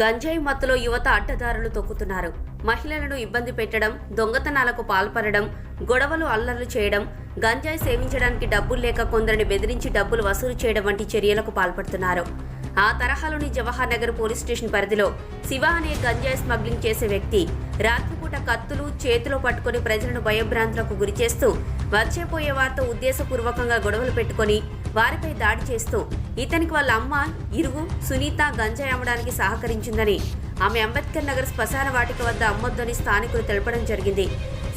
గంజాయి మత్తులో యువత అడ్డదారులు తొక్కుతున్నారు. మహిళలను ఇబ్బంది పెట్టడం దొంగతనాలకు పాల్పడడం గొడవలు అల్లర్లు చేయడం గంజాయి సేవించడానికి డబ్బులు లేక కొందరిని బెదిరించి డబ్బులు వసూలు చేయడం వంటి చర్యలకు పాల్పడుతున్నారు. ఆ తరహాలోని జవహర్ నగర్ పోలీస్ స్టేషన్ పరిధిలో శివ అనే గంజాయి స్మగ్లింగ్ చేసే వ్యక్తి రాత్రిపూట కత్తులు చేతిలో పట్టుకొని ప్రజలను భయభ్రాంతులకు గురిచేస్తూ వచ్చేపోయే వారితో ఉద్దేశపూర్వకంగా గొడవలు పెట్టుకొని వారిపై దాడి చేస్తూ ఇతనికి వాళ్ళ అమ్మ ఇరుగు సునీత గంజాయి అమ్మడానికి సహకరించిందని. ఆమె అంబేద్కర్ నగర్ శ్మశాన వాటిక వద్ద అమ్మొద్దని స్థానికులు తెలపడం జరిగింది.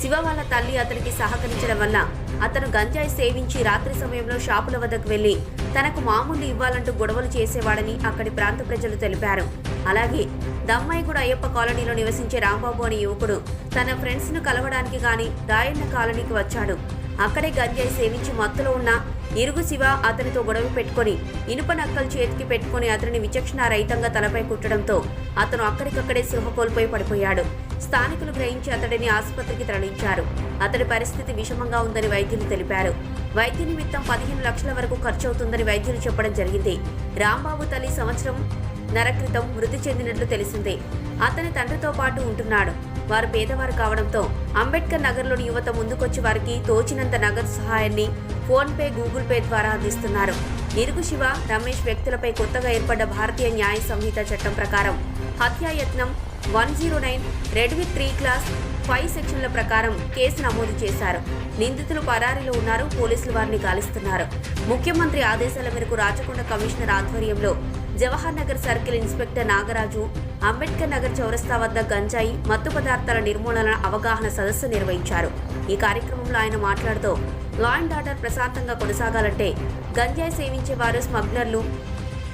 శివ వాళ్ళ తల్లి అతనికి సహకరించడం వల్ల అతను గంజాయి సేవించి రాత్రి సమయంలో షాపుల వద్దకు వెళ్ళి తనకు మామూలు ఇవ్వాలంటూ గొడవలు చేసేవాడని అక్కడి ప్రాంత ప్రజలు తెలిపారు. అలాగే దమ్మాయిగూడ అయ్యప్ప కాలనీలో నివసించే రాంబాబు అనే యువకుడు తన ఫ్రెండ్స్ను కలవడానికి గాని దాయన్న కాలనీకి వచ్చాడు. అక్కడే గంజాయి సేవించి మత్తులో ఉన్న ఇరుగు శివ అతనితో గొడవ పెట్టుకొని ఇనుప నక్కలు చేతికి పెట్టుకొని అతనిని విచక్షణ రహితంగా తలపై కుట్టడంతో అతను అక్కడికక్కడే స్పృహ కోల్పోయి పడిపోయాడు. స్థానికులు గ్రహించి అతడిని ఆసుపత్రికి తరలించారు. అతడి పరిస్థితి విషమంగా ఉందని వైద్యులు తెలిపారు. వైద్య నిమిత్తం పదిహేను లక్షల వరకు ఖర్చవుతుందని వైద్యులు చెప్పడం జరిగింది. రాంబాబు తల్లి సంవత్సరం నర క్రితం మృతి చెందినట్లు తెలిసిందే. అతని తండ్రితో పాటు ఉంటున్నాడు. వారు పేదవారు కావడంతో అంబేద్కర్ నగర్లోని యువత ముందుకొచ్చి వారికి తోచినంత నగదు సహాయాన్ని ఫోన్ పే గూగుల్ పే ద్వారా అందిస్తున్నారు. ఇరుగు శివ రమేష్ వ్యక్తులపై కొత్తగా ఏర్పడ్డ భారతీయ న్యాయ సంహిత చట్టం ప్రకారం హత్యాయత్నం one zero nine read with three clause five సెక్షన్ల ప్రకారం కేసు నమోదు చేశారు. నిందితులు పరారీలో ఉన్నారు పోలీసులు వారిని గాలిస్తున్నారు. ముఖ్యమంత్రి ఆదేశాల మేరకు రాచకొండ కమిషనర్ ఆధ్వర్యంలో జవహర్ నగర్ సర్కిల్ ఇన్స్పెక్టర్ నాగరాజు అంబేద్కర్ నగర్ చౌరస్తా వద్ద గంజాయి మత్తు పదార్థాల నిర్మూలన అవగాహన సదస్సు నిర్వహించారు. ఈ కార్యక్రమంలో ఆయన మాట్లాడుతూ లా అండ్ ఆర్డర్ ప్రశాంతంగా కొనసాగాలంటే గంజాయి సేవించే వారు స్మగ్లర్లు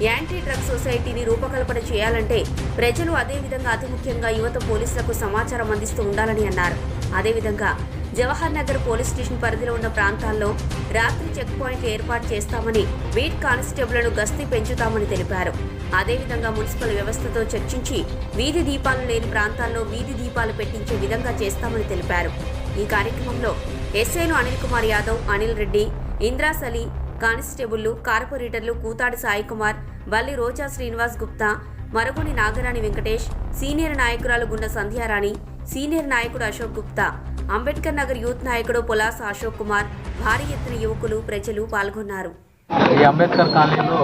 యాంటీ డ్రగ్ సొసైటీని రూపకల్పన చేయాలంటే ప్రజలు అదేవిధంగా అతి ముఖ్యంగా యువత పోలీసులకు సమాచారం అందిస్తూ ఉండాలని అన్నారు. అదేవిధంగా జవహర్ నగర్ పోలీస్ స్టేషన్ పరిధిలో ఉన్న ప్రాంతాల్లో రాత్రి చెక్ పాయింట్ ఏర్పాటు చేస్తామని బీట్ కానిస్టేబుల్ను గస్తీ పెంచుతామని తెలిపారు. అదేవిధంగా మున్సిపల్ వ్యవస్థతో చర్చించి వీధి దీపాలు లేని ప్రాంతాల్లో వీధి దీపాలు పెట్టించే విధంగా చేస్తామని తెలిపారు. ఈ కార్యక్రమంలో ఎస్ఐలు అనిల్ కుమార్ యాదవ్ అనిల్ రెడ్డి ఇంద్రాస్ అలీ కానిస్టేబుళ్ళు కార్పొరేటర్లు కూతాడి సాయి కుమార్ బల్లి రోజా శ్రీనివాస్ గుప్తా మరగుని నాగరాణి వెంకటేష్ సీనియర్ నాయకురాలు గుండ సంధ్యారాణి సీనియర్ నాయకుడు అశోక్ గుప్తా అంబేద్కర్ నగర్ యూత్ నాయకుడు పులాస్ అశోక్ కుమార్ భారీ ఎత్తున యువకులు ప్రజలు పాల్గొన్నారు. ఈ అంబేద్కర్ కాలనీలో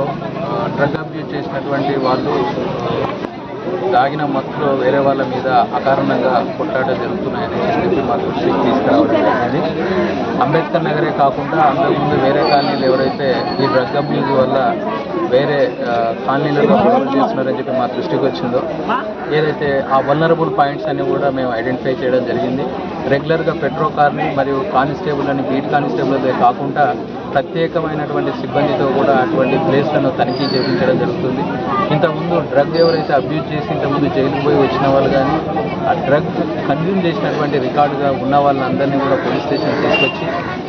డ్రగ్ అబ్యూజ్ చేసినటువంటి వాళ్ళు దాగిన తాగిన మత్తులో వేరే వాళ్ళ మీద అకారణంగా కొట్లాట జరుగుతున్నాయని చెప్పి మా దృష్టికి తీసుకురావడం జరిగింది. అంబేద్కర్ నగరే కాకుండా అంతకుముందు వేరే కాలనీలు ఎవరైతే ఈ డ్రగ్ అబ్యూజ్ వల్ల వేరే కాలనీలలో గొడవలు చేస్తున్నారని చెప్పి మా దృష్టికి వచ్చిందో ఏదైతే ఆ వల్నరబుల్ పాయింట్స్ అన్ని కూడా మేము ఐడెంటిఫై చేయడం జరిగింది. రెగ్యులర్గా పెట్రో కార్ని మరియు కానిస్టేబుల్ అని బీట్ కానిస్టేబుల్దే కాకుండా ప్రత్యేకమైనటువంటి సిబ్బందితో కూడా అటువంటి ప్లేస్లను తనిఖీ చేయించడం జరుగుతుంది ఇంతకుముందు డ్రగ్ ఎవరైతే అబ్యూజ్ చేసి ఇంతకుముందు జైలుకు పోయి వచ్చిన వాళ్ళు కానీ ఆ డ్రగ్ కన్జ్యూమ్ చేసినటువంటి రికార్డుగా ఉన్న వాళ్ళందరినీ కూడా పోలీస్ స్టేషన్ తీసుకొచ్చి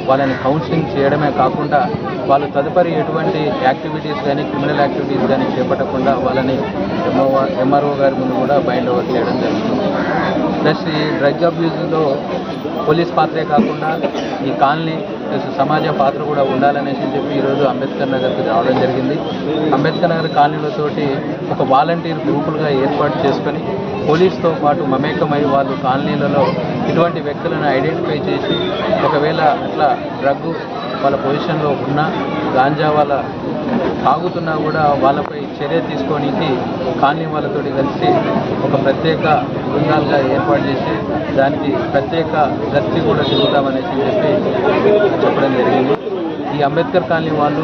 వాళ్ళని కౌన్సిలింగ్ చేయడమే కాకుండా వాళ్ళు తదుపరి ఎటువంటి యాక్టివిటీస్ కానీ క్రిమినల్ యాక్టివిటీస్ కానీ చేపట్టకుండా వాళ్ళని ఎంఓ ఎంఆర్ఓ గారి ముందు కూడా బైండ్ ఓవర్ చేయడం జరుగుతుంది ప్లస్ ఈ డ్రగ్ అబ్యూజ్లో పోలీస్ పాత్రే కాకుండా ఈ కాలనీ ప్లస్ సమాజ పాత్ర కూడా ఉండాలనేసి చెప్పి ఈరోజు అంబేద్కర్ నగర్కి రావడం జరిగింది. అంబేద్కర్ నగర్ కాలనీలతోటి ఒక వాలంటీర్ గ్రూపులుగా ఏర్పాటు చేసుకొని పోలీస్తో పాటు మమేకమై వాళ్ళు కాలనీలలో ఇటువంటి వ్యక్తులను ఐడెంటిఫై చేసి ఒకవేళ అట్లా డ్రగ్ వాళ్ళ పొజిషన్లో ఉన్నా గాంజా వాళ్ళ తాగుతున్నా కూడా వాళ్ళపై చర్య తీసుకోనికి కాలనీ వాళ్ళతోటి కలిసి ఒక ప్రత్యేక బృందాలుగా ఏర్పాటు చేసి దానికి ప్రత్యేక గత్తి కూడా తిరుగుతామనేసి చెప్పి చెప్పడం జరిగింది. ఈ అంబేద్కర్ కాలనీ వాళ్ళు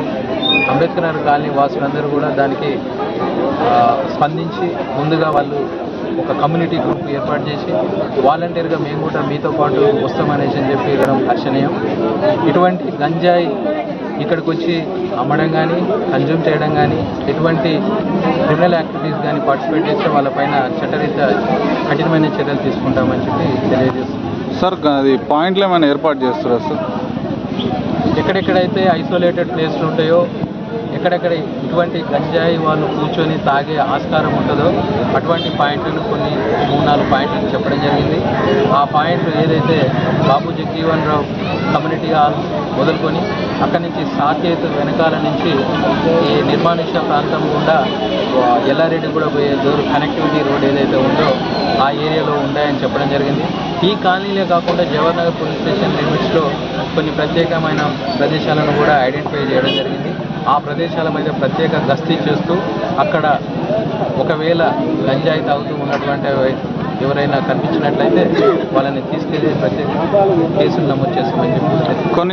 అంబేద్కర్ నగర్ కాలనీ వాసులందరూ కూడా దానికి స్పందించి ముందుగా వాళ్ళు ఒక కమ్యూనిటీ గ్రూప్ ఏర్పాటు చేసి వాలంటీర్గా మేము కూడా మీతో పాటు వస్తామనేసి అని చెప్పి ఇవ్వడం హర్షణీయం ఇటువంటి గంజాయి ఇక్కడికి వచ్చి అమ్మడం కానీ కన్జ్యూమ్ చేయడం కానీ ఎటువంటి క్రిమినల్ యాక్టివిటీస్ కానీ పార్టిసిపేట్ చేస్తే వాళ్ళపైన చట్టరీత్యా కఠినమైన చర్యలు తీసుకుంటామని చెప్పి తెలియజేస్తున్నాం. సార్ అది పాయింట్లు ఏమైనా ఏర్పాటు చేస్తారా సార్? ఎక్కడెక్కడైతే ఐసోలేటెడ్ ప్లేస్లు ఉంటాయో ఎక్కడెక్కడ ఇటువంటి గంజాయి వాళ్ళు కూర్చొని తాగే ఆస్కారం ఉంటుందో అటువంటి పాయింట్లను కొన్ని మూడు నాలుగు పాయింట్లను చెప్పడం జరిగింది. ఆ పాయింట్లు ఏదైతే బాబు జగ్జీవన్ రావు కమ్యూనిటీ హాల్ మొదలుకొని అక్కడి నుంచి సాకేత్ వెనకాల నుంచి ఈ నిర్మానుష్య ప్రాంతం గుండా ఎల్లారెడ్డి కూడా పోయే దూరం కనెక్టివిటీ రోడ్ ఏదైతే ఉందో ఆ ఏరియాలో ఉండాయని చెప్పడం జరిగింది. ఈ కాలనీలే కాకుండా జవహర్ నగర్ పోలీస్ స్టేషన్ లిమిట్స్లో కొన్ని ప్రత్యేకమైన ప్రదేశాలను కూడా ఐడెంటిఫై చేయడం జరిగింది. ఆ ప్రదేశాల మీద ప్రత్యేక గస్తీ చేస్తూ అక్కడ ఒకవేళ గంజాయి తాగుతూ ఉన్నటువంటి ఎవరైనా కనిపించినట్లయితే వాళ్ళని తీసుకెళ్ళి ప్రత్యేక కేసులు నమోదు చేస్తామని చెప్పి కొన్ని